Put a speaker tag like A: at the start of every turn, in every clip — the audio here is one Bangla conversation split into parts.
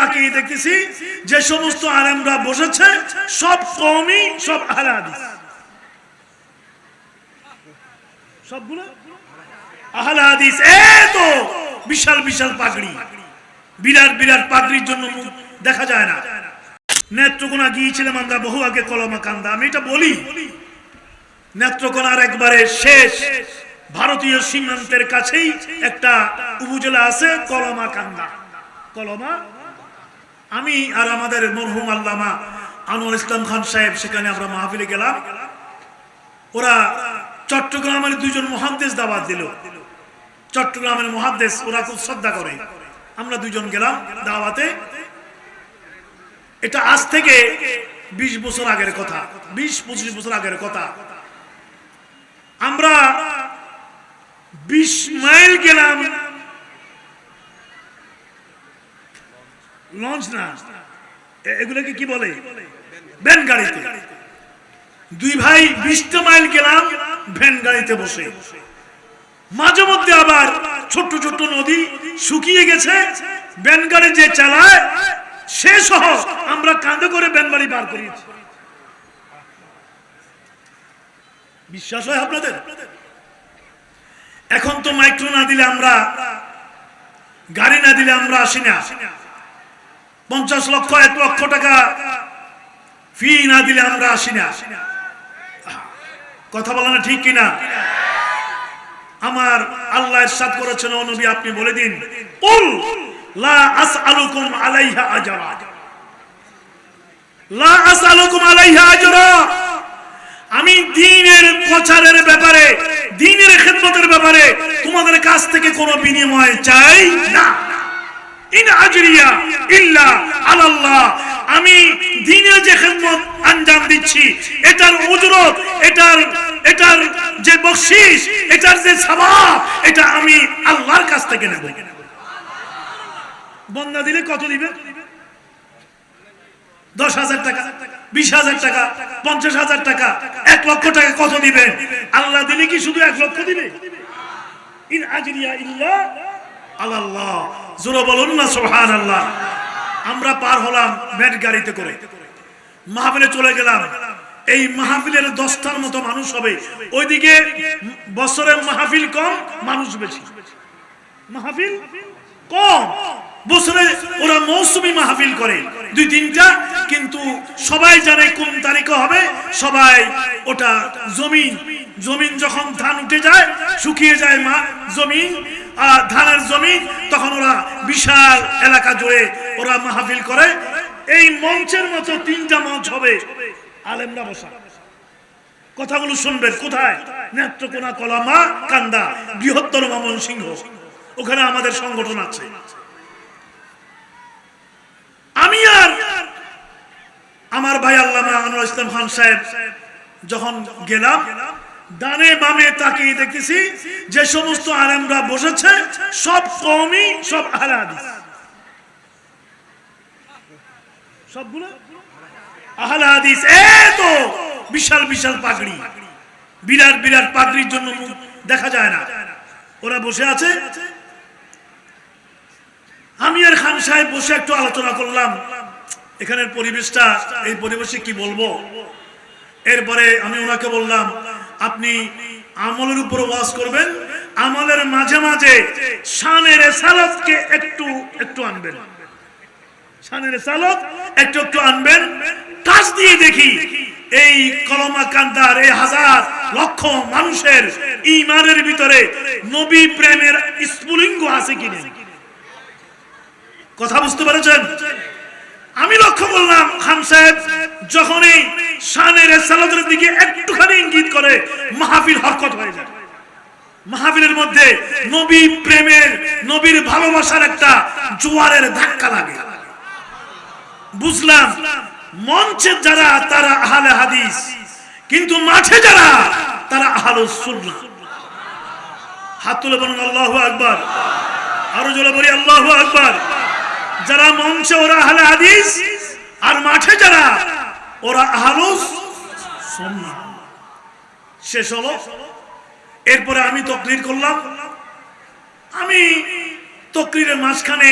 A: তাকিয়ে দেখতেছি যে সমস্ত আলেমরা বসেছে, সব কমই সব আহলে সবগুলো? বিশাল বিশাল পাগড়ি। বিরাট বিরাট পাগড়ির জন্য দেখা যায় না। নেত্রকোনা গিয়েছিলাম আমরা বহু আগে, কলমা কান্দা। আমি এটা বলি, নেত্রকোনার একবারে শেষ ভারতীয় সীমান্তের কাছেই একটা উপজেলা আছে, কলমা কান্দা। কলমা? আমি আর আমাদের মরহুম আল্লামা আনোয়ার ইসলাম খান সাহেব, সেখানে আমরা মাহফিলে গেলাম। ওরা চট্টগ্রামের দুইজন মহাদ্দেশ দাবাত দিল। চট্টগ্রামের মহাদ্দেশ, ওরা খুব শ্রদ্ধা করে। আমরা দুজন গেলাম দাওয়াতে। এটা আজ থেকে বিশ বছর আগের কথা। বিশ, পঁচিশ বছর আগের কথা। আমরা বিশ মাইল গেলাম লঞ্চ না। এগুলোকে কি বলে? ভ্যান গাড়িতে। দুই ভাই বিশটা মাইল গেলাম, ভ্যান গাড়িতে বসে। মাঝে মধ্যে আবার ছোট্ট ছোট্ট নদী শুকিয়ে গেছে, ভ্যান গাড়ি যে চালায়, সে সহ আমরা কাঁধে করে ভ্যান গাড়ি বার করিয়েছি বিশ্বাস হয় আপনাদের? এখন তো মাইক্রো না দিলে আমরা, গাড়ি না দিলে আমরা আসি না। পঞ্চাশ লক্ষ, এক লক্ষ টাকা ফি না দিলে আমরা আসি না। কথা বলা না ঠিক কিনা? আমার আল্লাহ ইরশাদ করেছেন, ও আপনি বলে দিন। আমি দ্বীনের প্রচারের ব্যাপারে দ্বীনের খেদমতের ব্যাপারে তোমাদের কাছ থেকে কোনো বিনিময় চাই না। আমি দ্বীনের যে খেদমত আঞ্জাম দিচ্ছি, এটার উজরত, এটার এটার যে বকশিস এটার যে সওয়াব এটা আমি আল্লাহর কাছ থেকে নেব। বন্দা দিলে কত দিবে? দশ হাজার টাকা, বিশ হাজার টাকা, পঞ্চাশ হাজার টাকা, এক লক্ষ টাকা কত দিবেন আল্লাহ দিলে কি শুধু এক লক্ষ দিবে? আল্লাহ জোরে বলুন না সোহান আল্লাহ আমরা পার হলাম ব্যাট গাড়িতে করে। মাহফিলে চলে গেলাম। এই মাহফিলের দশটার মতো মানুষ হবে। ওইদিকে বছরে মাহফিল কম, মানুষ বেশি। মাহফিল কম। বছরে ওরা মৌসুমি মাহফিল করে। দুই তিনটা, কিন্তু সবাই জানে কোন তারিখে হবে, সবাই ওটা জমিন জমিন যখন ধান উঠে যায়, শুকিয়ে যায় মা, জমিন, আর ধানের জমিন, তখন ওরা বিশাল এলাকা জুড়ে ওরা মাহফিল করে। এই মঞ্চের মতো তিনটা মঞ্চ হবে। আলেমরা বসা। কথাগুলো শুনবেন, কোথায়? নেত্রকোনা কলামা, কান্দা, বৃহত্তর মামন সিংহ ওখানে আমাদের সংগঠন আছে। আমি আর আমার ভাই আল্লামা আনোয়ার ইসলাম খান সাহেব যখন গেলাম, ডানে বামে তাকিয়ে দেখতেছি যে সমস্ত আলেমরা বসেছে, সব কমই সব জন্য দেখা যায় না। ওরা বসে আছে আমি আর খান সাহেব বসে একটু আলোচনা করলাম। এখানের পরিবেশটা, এই পরিবেশে কি বলব? এরপরে আমি ওনাকে বললাম, আপনি আমলের উপর ওয়াজ করবেন, আমলের মাঝে মাঝে শানের সালাতকে একটু একটু আনবেন। শানের সালাত একটু একটু আনবেন। কাজ দিয়ে দেখি, এই কলমা কান্দার এই হাজার লক্ষ মানুষের ইমানের ভিতরে নবী প্রেমের স্ফুলিঙ্গ আছে কিনা কথা বুঝতে পেরেছেন? আমি লক্ষ্য করলাম খান সাহেব যখনই শানের সালাতের দিকে একটুখানি ইঙ্গিত করে, মাহফিল হরকত হয়ে যায়। মাহফিলের মধ্যে নবী প্রেমের, নবীর ভালোবাসার একটা জোয়ারের ধাক্কা লাগে। বুঝলাম, মঞ্চে যারা, তারা আহলে হাদিস, কিন্তু মাঠে যারা, তারা আহলুস সুন্নাহ। হাত তুলে বলুন, আল্লাহু আকবার। আরও জোরে বলি, আল্লাহু আকবার। যারা মঞ্চে, ওরা আহলে হাদিস, আর মাঠে যারা, ওরা আহলুস শেষ হলো। এরপরে আমি তকরির করলাম। আমি তকরিরের মাঝখানে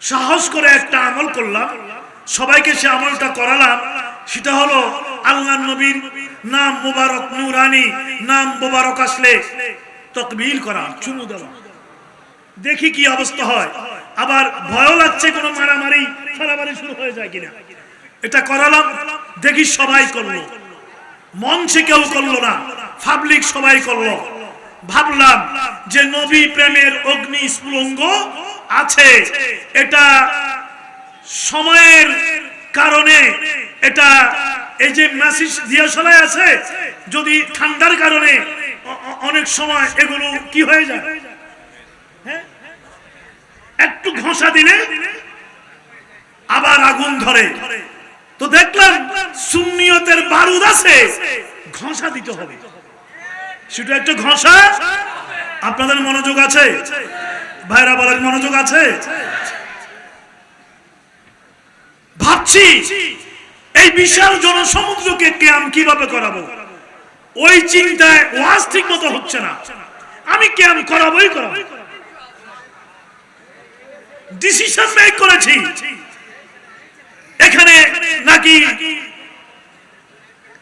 A: সাহস করে একটা আমল করলাম। সবাইকে সে আমলটা করালাম। সেটা হলো আল্লাহ নবীর নাম মোবারক নুরানি, নাম মোবারক আসলে তকবিল করা, চুমু দেওয়া। দেখি কি অবস্থা হয়। আবার ভয় লাগছে কোনো মারামারি ফারামারি শুরু হয়ে যায় কিনা। এটা করালাম, দেখি সবাই করল। মঞ্চে কেউ করল না পাবলিক সবাই করল। ভাবলাম যে নবী প্রেমের অগ্নি স্ফুলঙ্গ আছে, এটা সময়ের কারণে এটা এই যে মেসেজ দিয়াশলায় আছে যদি ঠান্ডার কারণে অনেক সময় এগুলো কি হয়ে যায়? একটু ঘষা দিলে আবার আগুন ধরে। তো দেখলাম সুন্নিয়তের বারুদ আছে, ঘষা দিতে হবে। সেটা একটু ঘষা? আপনাদের মনোযোগ আছে? ভাইরা বলেন, মনোযোগ আছে? ভাবছি এই বিশাল জনসমুদ্রকে ক্যাম কীভাবে করাবো? ওই চিন্তায় ওয়াজ ঠিক মতো হচ্ছে না। আমি ক্যাম করাবোই করাবো। ডিসিশন মেক করেছি। এখানে নাকি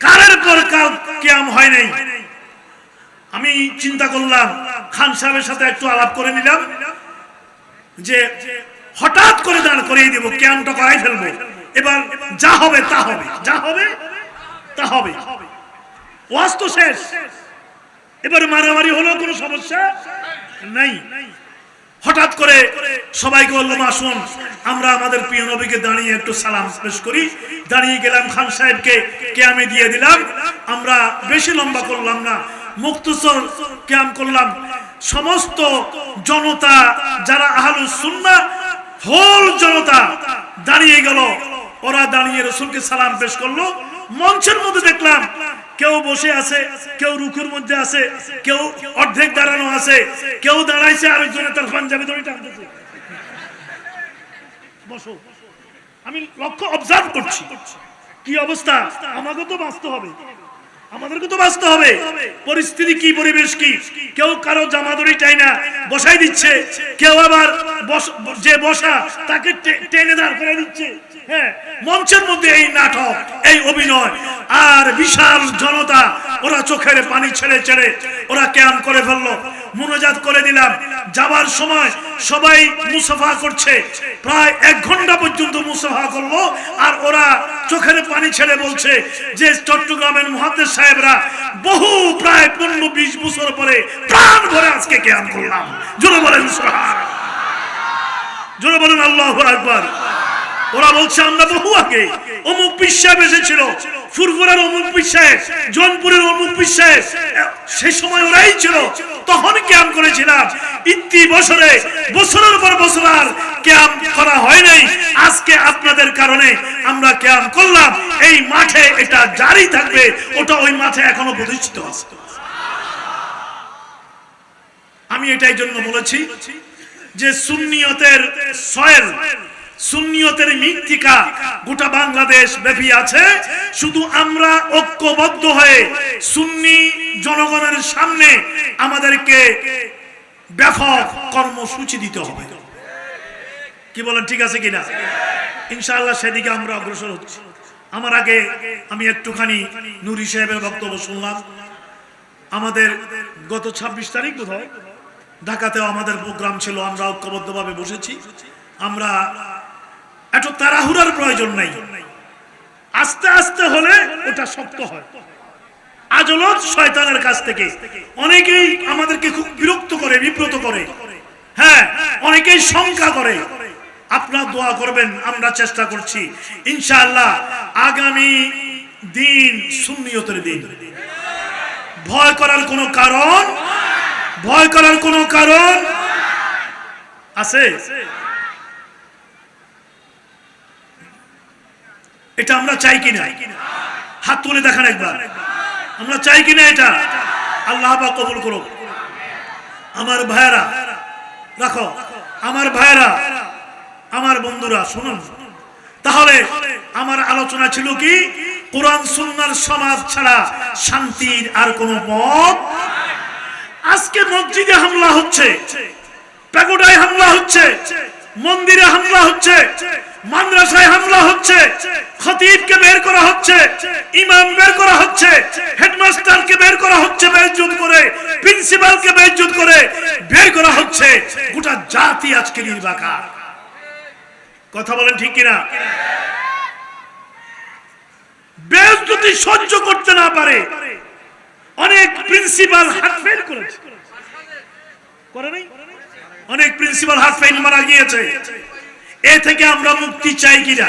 A: কারের পর কাল ক্যাম হয় নাই। আমি চিন্তা করলাম, খান সাহেবের সাথে একটু আলাপ করে নিলাম, যে হঠাৎ করে দাঁড় করিয়ে দেবো ক্যাম্পটা করাই ফেলব। এবার যা হবে তা হবে। যা হবে তা হবে। ওয়াজ তো শেষ। এবার মারামারি হলো কোনো সমস্যা নাই। হঠাৎ করে সবাইকে বললাম আসুন আমরা আমাদের প্রিয় নবীকে দাঁড়িয়ে একটু সালাম পেশ করি। দাঁড়িয়ে গেলাম খান সাহেবকে ক্যামে দিয়ে দিলাম? আমরা বেশি লম্বা করলাম না মুক্তসর ক্যাম করলাম। সমস্ত জনতা, যারা আহলুস সুন্নাহ, হোল জনতা দাঁড়িয়ে গেল। ওরা দাঁড়িয়ে রসুলকে সালাম পেশ করল। মঞ্চের মধ্যে দেখলাম কেউ বসে আছে, কেউ রুকুর মধ্যে আছে, কেউ অর্ধেক দাঁড়ানো আছে, কেউ দাঁড়াইছে আরেকজনে তার পাঞ্জাবি ধরে টানতেছে। বসো। আমি লক্ষ্য অবজার্ভ করছি। কি অবস্থা? আমাকে তো বাঁচতে হবে। আমাদেরকে তো বাঁচতে হবে। পরিস্থিতি কি, পরিবেশ কি? কেউ কারও জামাদড়ি চাই না বসাই দিচ্ছে। কেউ আবার যে বসা, তাকে টেনে দাঁড় করে দিচ্ছে। মঞ্চের মধ্যে এই নাটক, এই অভিনয়। আর বিশাল জনতা, ওরা চোখের পানি ছেড়ে ছেড়ে ওরা ক্যাম্প করে ফেলল। মনোজাত করে দিলাম। যাবার সময় সবাই মুসাফা করছে। প্রায় এক ঘণ্টা পর্যন্ত মুসাফা করল আর ওরা চোখের পানি ছেড়ে বলছে যে চট্টগ্রামের মহাদেশ সাহেবরা বহু, প্রায় পনেরো, বিশ বছর পরে প্রাণ ভরে আজকে জ্ঞান করলাম। জোরে বলেন। জোরে বলেন আল্লাহ আকবার। ওরা বলছে, আমরা বহু আগে অমুক বিশ্বাস এসেছিল ফুরফুরার অমুক বিশ্বাস জনপুরের অমুক বিশ্বাস সে সময় ওরাই ছিল। তখন ক্যাম্প করেছিলাম। ইতি বছরে, বছরের পর বছর আর ক্যাম্প করা হয় নাই। আজকে আপনাদের কারণে আমরা ক্যাম্প করলাম। এই মাঠে এটা জারি থাকবে, ওটা ওই মাঠে এখনও প্রতিষ্ঠিত আছে। আমি এটাই জন্য বলেছি যে সুন্নিয়তের সয়েল সুন্নিয়তের মৃত্তিকা গোটা বাংলাদেশ ব্যাপী আছে। শুধু আমরা ঐক্যবদ্ধ হয়ে সুন্নি জনগণের সামনে আমাদেরকে ব্যাপক কর্মসূচি দিতে হবে। কি বলেন, ঠিক আছে কিনা? ইনশাআল্লাহ সেদিকে আমরা অগ্রসর হচ্ছি। আমার আগে আমি একটুখানি নুরি সাহেবের বক্তব্য শুনলাম। আমাদের গত ২৬ তারিখ বোধ হয় ঢাকাতেও আমাদের প্রোগ্রাম ছিল, আমরা ঐক্যবদ্ধভাবে বসেছি। আমরা এত তাড়াহুড়ার প্রয়োজন নাই। আস্তে আস্তে হলে ওটা শক্ত হয়। আজলত শয়তানের কাছ থেকে। অনেকেই আমাদেরকে খুব বিরক্ত করে, বিব্রত করে। হ্যাঁ অনেকেই শঙ্কা করে। আপনার দোয়া করবেন, আমরা চেষ্টা করছি। ইনশাআল্লাহ আগামী দিন সুন্নিয়তের দিন। ভয় করার কোনো কারণ? ভয় করার কোনো কারণ? আছে? এটা আমরা চাই কিনা? হাত তুলে দেখান একবার। আমরা চাই কিনা এটা? আল্লাহ পাক কবুল করুক। আমার ভাইয়েরা, রাখো। আমার ভাইয়েরা, আমার বন্ধুরা, শুনুন। তাহলে আমার আলোচনা ছিল কি? কোরআন সুন্নার সমাজ ছাড়া শান্তির আর কোন পথ? আজকে মসজিদে হামলা হচ্ছে, প্যাগোডায় হামলা হচ্ছে, মন্দিরে হামলা হচ্ছে মাদ্রাসায় হামলা হচ্ছে, খতিবকে বের করা হচ্ছে, ইমাম বের করা হচ্ছে, হেডমাস্টারকে বের করা হচ্ছে বেজ্জত করে, প্রিন্সিপালকে বেজ্জত করে বের করা হচ্ছে। গোটা জাতি আজকে নির্বাকার। কথা বলেন ঠিক কিনা? বেজ্জতি সহ্য করতে না পারে, অনেক প্রিন্সিপাল হাত ফেল করেছে। করে নাই? অনেক প্রিন্সিপাল হাত ফেল মারা গিয়েছে। এ থেকে আমরা মুক্তি চাই কিনা?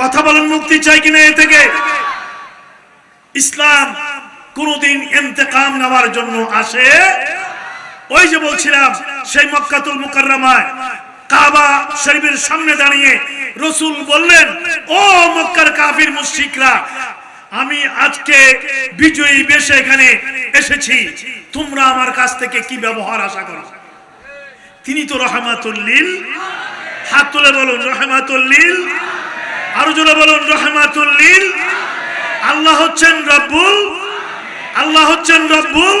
A: কথা বলেন, মুক্তি চাই কিনা এ থেকে? ইসলাম কোনদিন ইন্তেকাম নেওয়ার জন্য আসে। ওই যে বলছিলাম, সেই মক্কাতুল মুকাররমায় কাবা শরীফের সামনে দাঁড়িয়ে রসুল বললেন, ও মক্কার কাফির মুশরিকরা, আমি আজকে বিজয়ী বেশে এখানে এসেছি। তোমরা আমার কাছ থেকে কি ব্যবহার আশা করো? তিনি তো রহমাতুল্লিল হাত তুলে বলুন রহমাতুল্লিল আরও জোরে বলুন রহমাতুল্লিল আল্লাহ হচ্ছেন রব্বুল। আল্লাহ হচ্ছেন রব্বুল।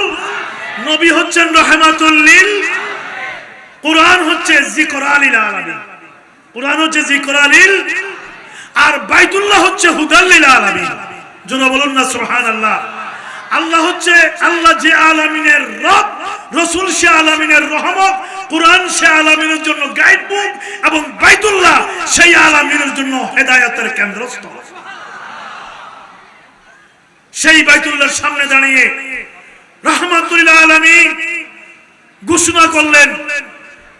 A: নবী হচ্ছেন রহমাতুল্লিল কোরআন হচ্ছে জিকর আলিল আলামিন। কোরআন হচ্ছে জিকর আলিল আর বাইতুল্লাহ হচ্ছে হুদাল্লিল আলামিন। জোরে বলুন না সুবহানাল্লাহ। আল্লাহ হচ্ছে আল্লাহ যে আলামিনের রব। রসুল সে আলামিনের রহমত, কোরআন সে আলামিনের জন্য গাইড বুক এবং বাইতুল্লাহ সেই আলামিনের জন্য হেদায়তের কেন্দ্রস্থল। সেই বাইতুল্লাহর সামনে দাঁড়িয়ে রহমাতুল্লাহ আলামিন ঘোষণা করলেন,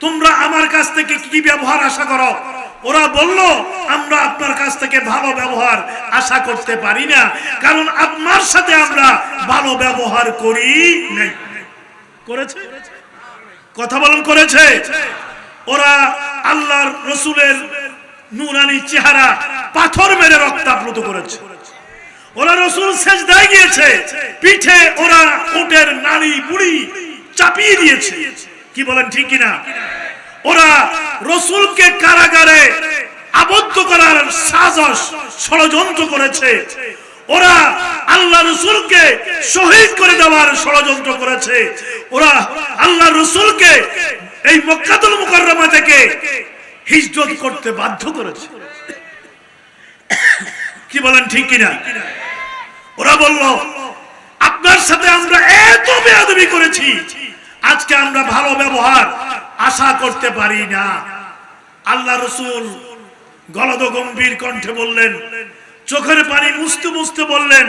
A: তোমরা আমার কাছ থেকে কি ব্যবহার আশা করো? ওরা বলল, আমরা আপনার কাছ থেকে ভালো ব্যবহার আশা করতে পারি না, কারণ আপনার সাথে আমরা ভালো ব্যবহার করি নাই। করেছে? কথা বলুন করেছে? ওরা আল্লাহর রসুলের নুরানি চেহারা পাথর মেরে রক্তাপ্লুত করেছে। ওরা রসুল সেজদায় গিয়েছে। পিঠে ওরা উটের নারী বুড়ি চাপিয়ে দিয়েছে। কি বলেন ঠিক কিনা? ওরা রসুলকে কারাগারে আবদ্ধ করার সাজস ষড়যন্ত্র করেছে। ওরা আল্লাহ রসুলকে শহীদ করে দেওয়ার ষড়যন্ত্র করেছে। ওরা আল্লাহ রসুলকে এই মক্কাতুল মুকাররমা থেকে হিজরত করতে বাধ্য করেছে। কি বলেন, ঠিক কিনা? ওরা বলল, আপনার সাথে আমরা এত বেয়াদবি করেছি, আজকে আমরা ভালো ব্যবহার আশা করতে পারি না। আল্লাহ রসুল গলদ গম্ভীর কণ্ঠে বললেন চোখের পানি মুছতে মুছতে বললেন,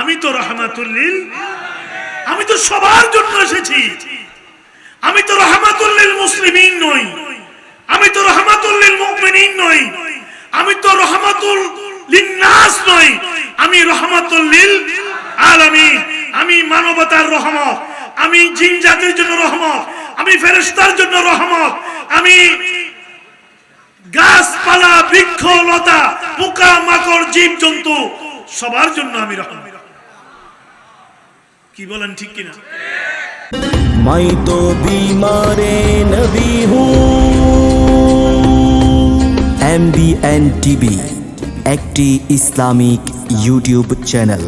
A: আমি তো রহমাতুল্লিল আমি তো সবার জন্য এসেছি। আমি তো রহমাতুল্লিল মুসলিমিন নই। আমি তো রহমাতুল্লিল মুমিনিন নই। আমি তো রহমাতুল লিন্নাস নই। আমি রহমাতুল্লিল আলামিন। আমি মানবতার রহমত। আমি জিন জাতির জন্য রহমত। আমি ফেরেশতার জন্য রহমত। আমি গাছপালা বৃক্ষ লতা পোকা মাকড় জীব জন্তু সবার জন্য আমি রহম। কি বলেন, ঠিক কিনা?
B: মাই তো বিমারে নবী এম বি এন টিভি, একটি ইসলামিক ইউটিউব চ্যানেল।